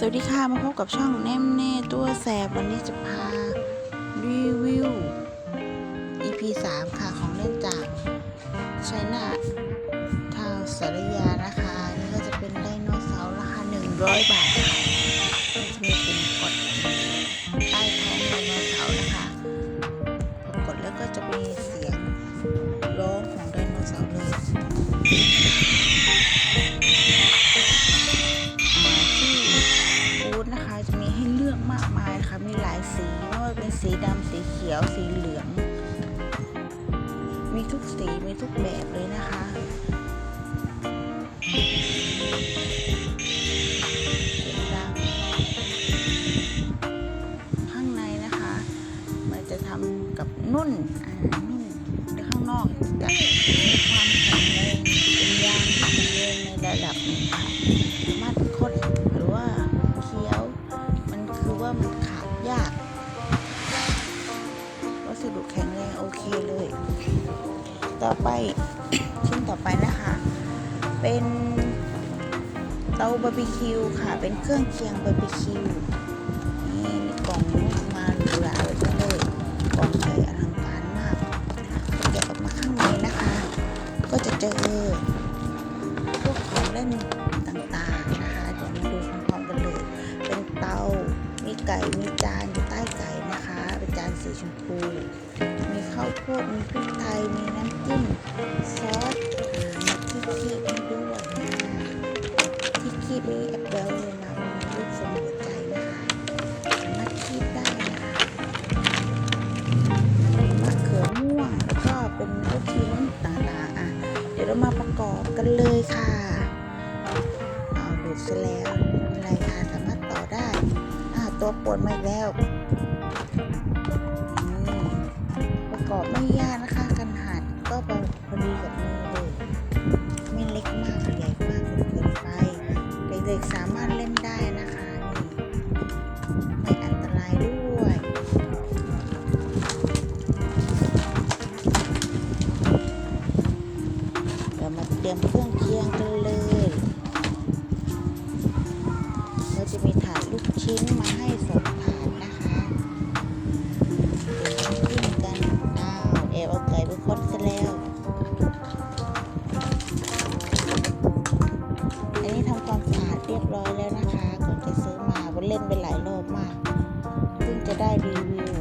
สวัสดีค่ะ มาพบกับช่องแนมเน่ตัวแสบ วันนี้จะพารีวิว EP 3 ค่ะ ของเล่นจากชัยนาททาวสารยานะคะ นี่ก็จะเป็นไดโนเสาร์ราคา 100 บาทค่ะจะมีปุ่มกดใต้ท้องไดโนเสาร์นะคะกดแล้วก็จะมีเสียงร้องของไดโนเสาร์เลย เลือกมากมายค่ะมีหลายสีไม่ว่าเป็นสีดำสีเขียวสีเหลือง มีทุกสีมีทุกแบบเลยนะคะข้างในนะคะมันจะทำกับนุ่นอ่านุ่นและข้างนอกจะมีความแข็งแรงเป็นยางที่แข็งแรงในระดับหนึ่งค่ะ เคเลย ต่อไปชิ้นต่อไปนะคะ เป็นเตาบาร์บีคิวค่ะ เป็นเครื่องเคียงบาร์บีคิวนี่มีกล่องมาหรูหราเลยจังเลยกล่องใหญ่อลังการมากแกะออกมาข้างในนะคะ ก็จะเจอพวกของเล่นต่างๆนะคะเดี๋ยวมาดูพร้อมๆกันเลยเป็นเตามีไก่มีจานอยู่ใต้ไก่นะคะ เป็นจานสีชมพูมี ข้าวโพดมีพริกไทย มีน้ำจิ้มซอสมีที่คีบด้วยที่คีบนี้แอบเบลเลยนะมีรูปทรงหัวใจนะคะสามารถคีบได้นะคะมะเขือม่วงแล้วก็เป็นลูกชิ้นต่างๆอะเดี๋ยวเรามาประกอบกันเลยค่ะเอาดูดเสร็จแล้วไม่เป็นไรค่ะสามารถต่อได้อ่าตัวปวดมาแล้ว กอบไม่ยากนะคะกันหัดก็พอพอดีกับมือเลยไม่เล็กมากใหญ่มากเกินไปเด็กๆสามารถเล่นได้นะคะไม่อันตรายด้วยเดี๋ยวมาเตรียมเครื่องเคียงกัน เรียบร้อยแล้วนะคะก่อนจะซื้อมาวันเล่นไปหลายรอบมากเพิ่งจะได้รีวิว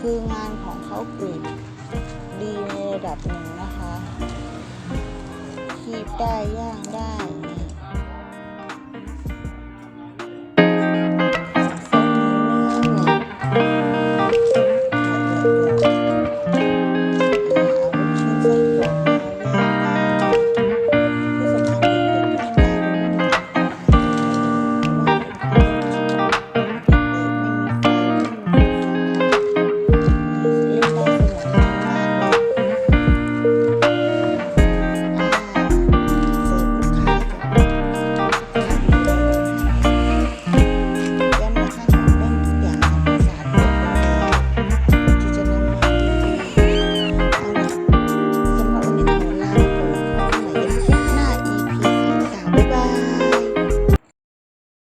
คืองานของเขากรีดดีในระดับหนึ่งนะคะ คีบได้ย่างได้